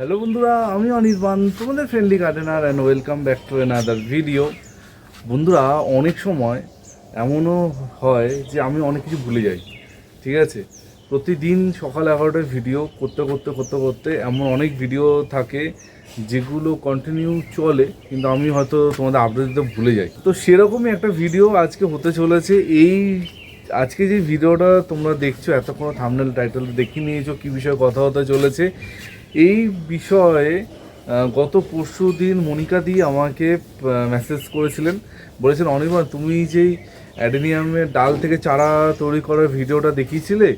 Hello বন্ধুরা, আমি অনির্বাণ তোমাদের friendly gardener and welcome back to another video বন্ধুরা, অনেক সময় এমনও হয় যে আমি অনেক কিছু ভুলে যাই, ঠিক আছে? প্রতিদিন সকাল এগারোটায় ভিডিও করতে করতে করতে করতে এমন অনেক ভিডিও থাকে যেগুলো কন্টিনিউ চলে, কিন্তু আমি হয়তো তোমাদের আপডেট দিতে ভুলে যাই। তো সেরকমই একটা ভিডিও আজকে হতে চলেছে। এই আজকে যে ভিডিওটা তোমরা দেখছ, এতক্ষণ থামনেল টাইটেল দেখে নিয়েছো, কী বিষয়ে কথা হতে চলেছে এই বিষয়ে গত পরশু দিন মনিকা দি আমাকে মেসেজ করেছিলেন। বলেছেন, অনির্বাণ, তুমি যেই অ্যাডেনিয়ামের ডাল থেকে চারা তৈরি করার ভিডিওটা দেখিয়েছিলে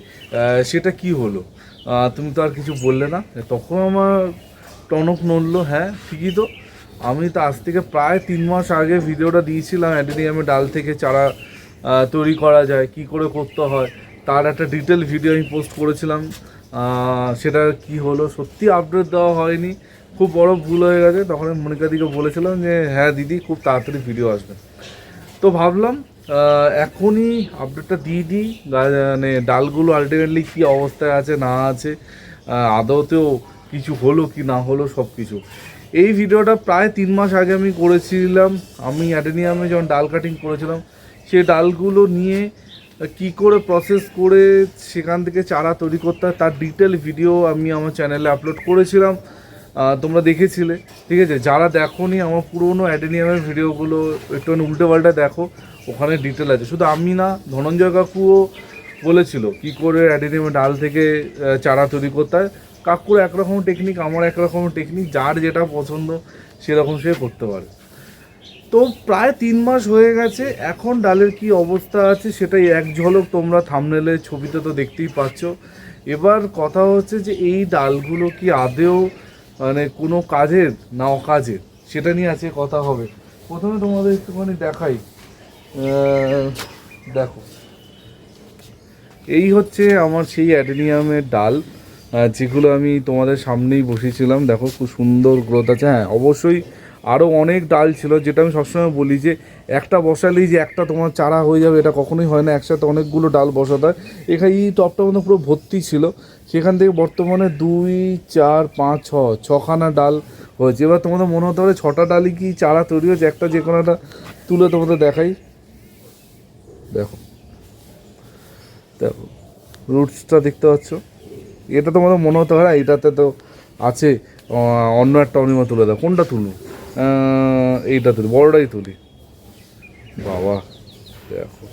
সেটা কি হলো? তুমি তো আর কিছু বললে না। তখন আমার টনক নড়লো হ্যাঁ ঠিকই তো। আমি তো আজ থেকে প্রায় তিন মাস আগে ভিডিওটা দিয়েছিলাম, অ্যাডেনিয়ামের ডাল থেকে চারা তৈরি করা যায়, কি করে করতে হয়। তার একটা ডিটেল ভিডিও আমি পোস্ট করেছিলাম। সেটা কি হলো? সত্যি আপডেট দেওয়া হয়নি। খুব বড় ভুল হয়ে গেছে। তখন আমি মনিকা দিকে বলেছিলাম যে হ্যাঁ দিদি, খুব তাড়াতাড়ি ভিডিও আসবে। তো ভাবলাম এখনই আপডেটটা দিয়ে দিই। মানে ডালগুলো আলটিমেটলি কী অবস্থায় আছে, না আছে আদতেও কিছু হলো কি না হলো সব কিছু এই ভিডিওটা প্রায় তিন মাস আগে আমি করেছিলাম। আমি অ্যাডেনিয়ামে যখন ডাল কাটিং করেছিলাম, সেই ডালগুলো নিয়ে কি করে প্রসেস করে সেখান থেকে চারা তৈরি করতে হয়, তার ডিটেল ভিডিও আমি আমার চ্যানেলে আপলোড করেছিলাম। তোমরা দেখেছিলে, ঠিক আছে? যারা দেখো নি আমার পুরোনো অ্যাডেনিয়ামের ভিডিওগুলো একটুখানি উল্টে পাল্টা দেখো, ওখানে ডিটেল আছে। শুধু আমি না, ধনঞ্জয় কাকুও বলেছিল, কি করে অ্যাডেনিয়ামের ডাল থেকে চারা তৈরি করতে হয়। কাকুর একরকম টেকনিক আমার একরকম টেকনিক যার যেটা পছন্দ, সেরকম সে করতে পারে। তো প্রায় তিন মাস হয়ে গেছে, এখন ডালের কি অবস্থা আছে সেটাই এক ঝলক তোমরা থামনেলে ছবিতে তো দেখতেই পাচ্ছ। এবার কথা হচ্ছে যে এই ডালগুলো কি আদেও মানে কোনো কাজের না অকাজের? সেটা নিয়ে আজকে কথা হবে। প্রথমে তোমাদের একটুখানি দেখাই। দেখো। এই হচ্ছে আমার সেই অ্যাডেনিয়ামের ডাল যেগুলো আমি তোমাদের সামনেই বসিয়েছিলাম। দেখো, খুব সুন্দর গ্রোথ আছে। হ্যাঁ অবশ্যই আরও অনেক ডাল ছিল, যেটা আমি সবসময় বলি যে একটা বসালেই যে একটা তোমার চারা হয়ে যাবে, এটা কখনোই হয় না, একসাথে অনেকগুলো ডাল বসাতে হয়। এখানে এই টপটার মধ্যে পুরো ভর্তি ছিল, সেখান থেকে বর্তমানে দুই, চার, পাঁচ, ছ, ছখানা ডাল হয়েছে। এবার তোমাদের মনে হতে পারে ছটা ডালই কি চারা তৈরি হয়েছে, একটা যে কোনো একটা তুলে তোমাদের দেখাই। দেখো দেখো রুটসটা দেখতে পাচ্ছ। এটা তোমাদের মনে হতে পারে এটাতে তো আছে অন্য একটা অনিমা তুলে দাও কোনটা তুলবো? এইটা তুলি বড়টাই তুলি বাবা দেখো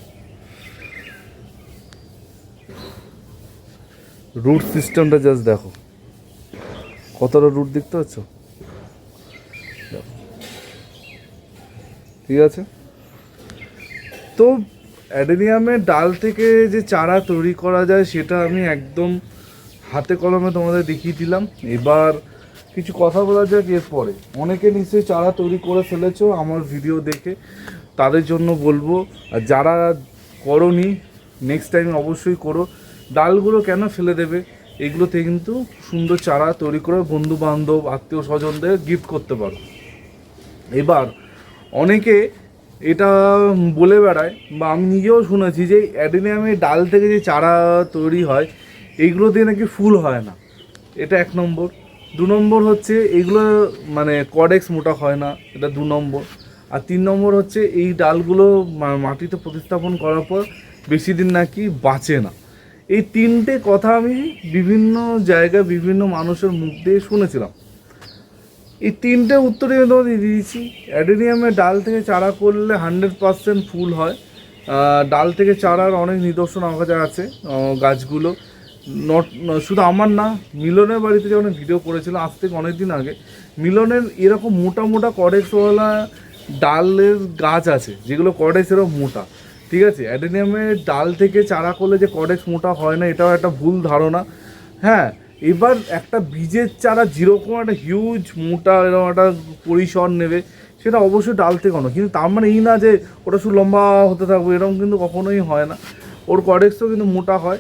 রুট সিস্টেমটা জাস্ট দেখো কতটা রুট দেখতে পাচ্ছ। ঠিক আছে? তো অ্যাডেনিয়ামের ডাল থেকে যে চারা তৈরি করা যায়, সেটা আমি একদম হাতে কলমে তোমাদের দেখিয়ে দিলাম। এবার কিছু কথা বলা যাক এরপরে। অনেকে নিশ্চয়ই চারা তৈরি করে ফেলেছো, আমার ভিডিও দেখে। তাদের জন্য বলব, আর যারা করনি নেক্সট টাইম অবশ্যই করো। ডালগুলো কেন ফেলে দেবে? এগুলোতে কিন্তু সুন্দর চারা তৈরি করে বন্ধু বান্ধব আত্মীয় স্বজনদের গিফট করতে পারো। এবার, অনেকে এটা বলে বেড়ায়, বা আমি নিজেও শুনেছি যে অ্যাডেনিয়ামের ডাল থেকে যে চারা তৈরি হয় এইগুলো দিয়ে নাকি ফুল হয় না। এটা এক নম্বর। দু নম্বর হচ্ছে এগুলো মানে কডেক্স মোটা হয় না, এটা দু নম্বর। আর তিন নম্বর হচ্ছে এই ডালগুলো মাটিতে প্রতিস্থাপন করার পর বেশি দিন নাকি বাঁচে না। এই তিনটে কথা আমি বিভিন্ন জায়গায় বিভিন্ন মানুষের মুখ দিয়ে শুনেছিলাম। এই তিনটে উত্তরই আমি দিয়ে দিয়েছি। অ্যাডেনিয়ামের ডাল থেকে চারা করলে হান্ড্রেড পার্সেন্ট ফুল হয়। ডাল থেকে চারার অনেক নিদর্শন আমার কাছে আছে গাছগুলো। নট শুধু আমার না, মিলনের বাড়িতে যখন ভিডিও করেছিলাম আজ থেকে অনেক দিন আগে, মিলনের এরকম মোটা মোটা কডেক্সওয়ালা ডালের গাছ আছে, যেগুলো কডেক্স এরকম মোটা, ঠিক আছে? অ্যাডেনিয়ামের ডাল থেকে চারা করলে যে কডেক্স মোটা হয় না, এটাও একটা ভুল ধারণা। হ্যাঁ এবার একটা বীজের চারা যেরকম একটা হিউজ মোটা, এরকম একটা পরিসর নেবে, সেটা অবশ্যই ডাল থেকে কোনো কিন্তু তার মানে এই না যে ওটা শুধু লম্বা হতে থাকবে, এরকম কিন্তু কখনোই হয় না। ওর কডেক্সও কিন্তু মোটা হয়।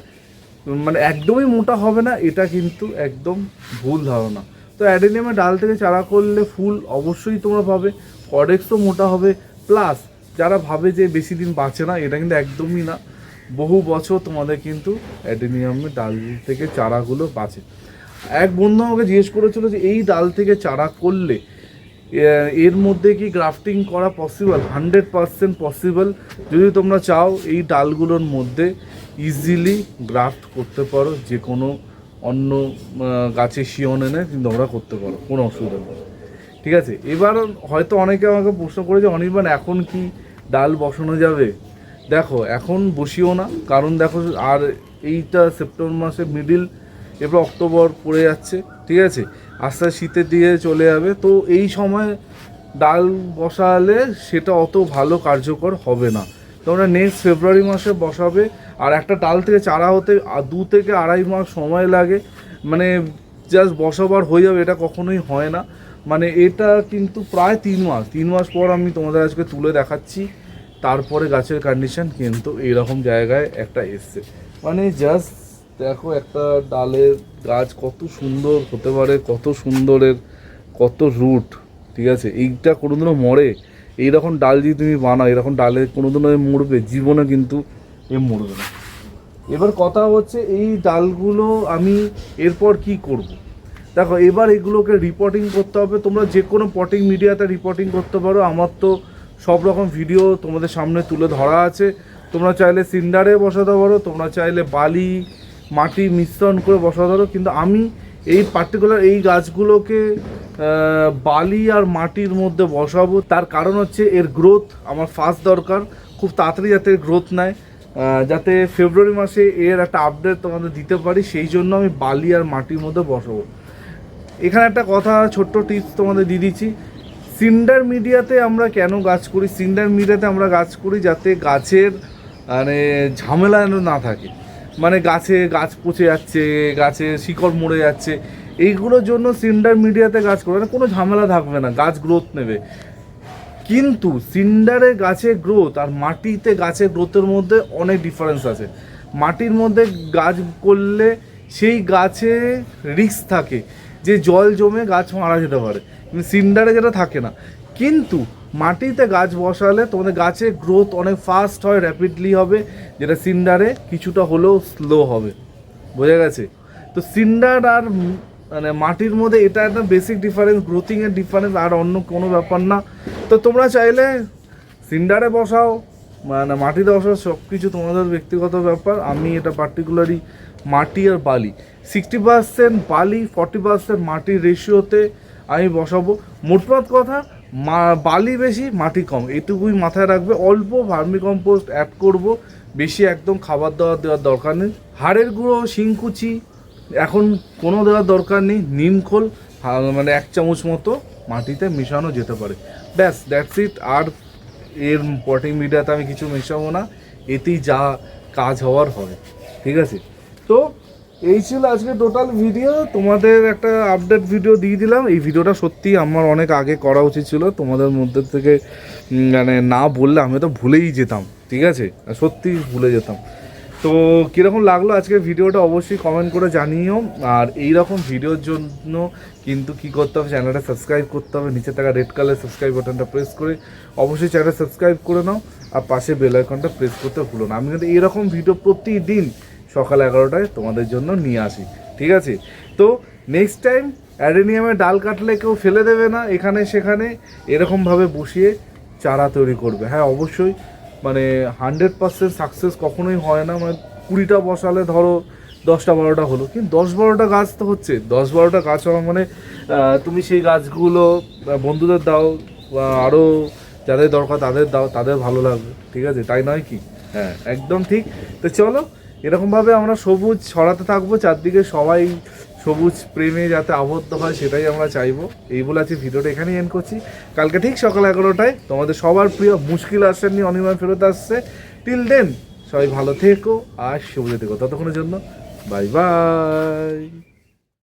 মানে একদমই মোটা হবে না, এটা কিন্তু একদম ভুল ধারণা। তো অ্যাডেনিয়ামের ডাল থেকে চারা করলে ফুল অবশ্যই তোমরা পাবে, কডেক্সও মোটা হবে। প্লাস, যারা ভাবে যে বেশি দিন বাঁচে না, এটা কিন্তু একদমই না। বহু বছর তোমাদের কিন্তু অ্যাডেনিয়ামের ডাল থেকে চারাগুলো বাঁচে। এক বন্ধু আমাকে জিজ্ঞেস করেছিল যে, এই ডাল থেকে চারা করলে এর মধ্যে কি গ্রাফটিং করা পসিবল হান্ড্রেড পারসেন্ট পসিবল যদি তোমরা চাও, এই ডালগুলোর মধ্যে ইজিলি গ্রাফট করতে পারো যে কোনো অন্য গাছে শিয়ন এনে তোমরা করতে পারো, কোনো অসুবিধা নেই। ঠিক আছে? এবার হয়তো অনেকে আমাকে প্রশ্ন করেছে অনির্বাণ, এখন কি ডাল বসানো যাবে? দেখো, এখন বসিও না। কারণ দেখো, আর এইটা সেপ্টেম্বর মাসে মিডিল এরপর অক্টোবর পড়ে যাচ্ছে। ঠিক আছে? আস্তে শীতের দিকে চলে যাবে। তো এই সময় ডাল বসালে সেটা অত ভালো কার্যকর হবে না। তোমরা নেক্সট ফেব্রুয়ারি মাসে বসাবে। আর একটা ডাল থেকে চারা হতে দু থেকে আড়াই মাস সময় লাগে। মানে জাস্ট বসাবার হয়ে যাবে, এটা কখনোই হয় না। মানে এটা কিন্তু প্রায় তিন মাস। তিন মাস পর আমি তোমাদের আজকে তুলে দেখাচ্ছি। তারপরে গাছের কন্ডিশন কিন্তু এইরকম জায়গায় একটা এসছে। মানে জাস্ট দেখো একটা ডালের গাছ কত সুন্দর হতে পারে, কত সুন্দরের, কত রুট, ঠিক আছে? এইটা কোনোদিনও মরে। এইরকম ডাল যদি তুমি বানাও, এরকম ডালে কোনোদিনও মরবে, জীবনে কিন্তু এ মরবে না। এবার কথা হচ্ছে এই ডালগুলো আমি এরপর কি করব। দেখো, এবার এগুলোকে রিপোর্টিং করতে হবে। তোমরা যে কোনো পটিং মিডিয়াতে রিপোর্টিং করতে পারো। আমার তো সব রকম ভিডিও তোমাদের সামনে তুলে ধরা আছে। তোমরা চাইলে সিন্ডারে বসাতে পারো, তোমরা চাইলে বালি মাটি মিশ্রণ করে বসাতে পারো কিন্তু আমি এই পার্টিকুলার এই গাছগুলোকে বালি আর মাটির মধ্যে বসাবো। তার কারণ হচ্ছে এর গ্রোথ আমার ফার্স্ট দরকার, খুব তাড়াতাড়ি যাতে গ্রোথ নেয়। যাতে ফেব্রুয়ারি মাসে এর একটা আপডেট তোমাদের দিতে পারি, সেই জন্য আমি বালি আর মাটির মধ্যে বসাবো। এখানে একটা কথা, ছোট্ট টিপস তোমাদের দিয়ে দিচ্ছি। সিন্ডার মিডিয়াতে আমরা কেন গাছ করি? সিন্ডার মিডিয়াতে আমরা গাছ করি যাতে গাছের মানে ঝামেলা যেন না থাকে। মানে গাছে গাছ পচে যাচ্ছে, গাছে শিকড় মরে যাচ্ছে, এইগুলোর জন্য সিন্ডার মিডিয়াতে গাছ করবে না কোনো ঝামেলা থাকবে না, গাছ গ্রোথ নেবে। কিন্তু সিন্ডারে গাছে গ্রোথ আর মাটিতে গাছের গ্রোথের মধ্যে অনেক ডিফারেন্স আছে। মাটির মধ্যে গাছ করলে সেই গাছে রিস্ক থাকে যে জল জমে গাছ মারা যেতে পারে। সিন্ডারে যেটা থাকে না। কিন্তু মাটিতে গাছ বসালে তোমাদের গাছের গ্রোথ অনেক ফাস্ট হয় র্যাপিডলি হবে। যেটা সিন্ডারে কিছুটা হলেও স্লো হবে। বোঝা গেছে? তো সিন্ডার আর মানে মাটির মধ্যে এটা একটা বেসিক ডিফারেন্স গ্রোথিংয়ের ডিফারেন্স আর অন্য কোনো ব্যাপার না। তো তোমরা চাইলে সিন্ডারে বসাও মানে মাটিতে বসাও সব কিছু তোমাদের ব্যক্তিগত ব্যাপার। আমি এটা পার্টিকুলারলি মাটি আর বালি। সিক্সটি পার্সেন্ট বালি ফর্টি পার্সেন্ট মাটির রেশিওতে আমি বসাবো। মোটমাট কথা মা, বালি বেশি, মাটি কম। এটুকুই মাথায় রাখবে। অল্প ভার্মি কম্পোস্ট অ্যাড করব। বেশি একদম খাবার দাবার দেওয়ার দরকার নেই। হাড়ের গুঁড়ো, শিংকুচি, এখন কোনো দেওয়ার দরকার নেই। নিমখোল মানে এক চামচ মতো মাটিতে মেশানো যেতে পারে। ব্যাস দ্যাটস ইট আর এর পটিং মিডিয়াতে আমি কিছু মেশাবো না। এতেই যা কাজ হওয়ার হবে ঠিক আছে? তো এই ছিল আজকে টোটাল ভিডিও তোমাদের একটা আপডেট ভিডিও দিয়ে দিলাম। এই ভিডিওটা সত্যি আমার অনেক আগে করা উচিত ছিল। তোমাদের মধ্যে থেকে মানে না বললে আমি তো ভুলেই যেতাম, ঠিক আছে? সত্যি ভুলে যেতাম। তো কীরকম লাগল আজকের ভিডিওটা অবশ্যই কমেন্ট করে জানিও। আর এই রকম ভিডিওর জন্য কিন্তু কি করতে হবে চ্যানেলটা সাবস্ক্রাইব করতে হবে। নিচে থাকা রেড কালার সাবস্ক্রাইব বাটনটা প্রেস করে অবশ্যই চ্যানেলটা সাবস্ক্রাইব করে নাও। আর পাশে বেল আইকনটা প্রেস করতে ভুলো না। আমি কিন্তু এরকম ভিডিও প্রতিদিন সকাল এগারোটায় তোমাদের জন্য নিয়ে আসি, ঠিক আছে? তো নেক্সট টাইম অ্যাডেনিয়ামে ডাল কাটলে কেউ ফেলে দেবে না, এখানে সেখানে এরকমভাবে বসিয়ে চারা তৈরি করবে। হ্যাঁ অবশ্যই মানে হান্ড্রেড পার্সেন্ট সাকসেস কখনোই হয় না মানে কুড়িটা বসালে ধরো দশটা বারোটা হলো। কিন্তু দশ বারোটা গাছ তো হচ্ছে, দশ বারোটা গাছ হওয়া মানে তুমি সেই গাছগুলো বন্ধুদের দাও, বা আরও যাদের দরকার তাদের দাও, তাদের ভালো লাগবে, ঠিক আছে? তাই নয় কি? হ্যাঁ একদম ঠিক। তো চলো এরকমভাবে আমরা সবুজ ছড়াতে থাকব, চারদিকে সবাই সবুজ প্রেমে যাতে আবদ্ধ হয় সেটাই আমরা চাইব। এই বলে আজকে ভিডিওটা এখানেই এন্ড করছি। কালকে ঠিক সকাল এগারোটায় তোমাদের সবার প্রিয় মুশকিল আসেন নিয়ে অনিময় ফেরত আসছে। টিল দেন সবাই ভালো থেকো আর সবুজ থেকো ততক্ষণের জন্য বাই বাই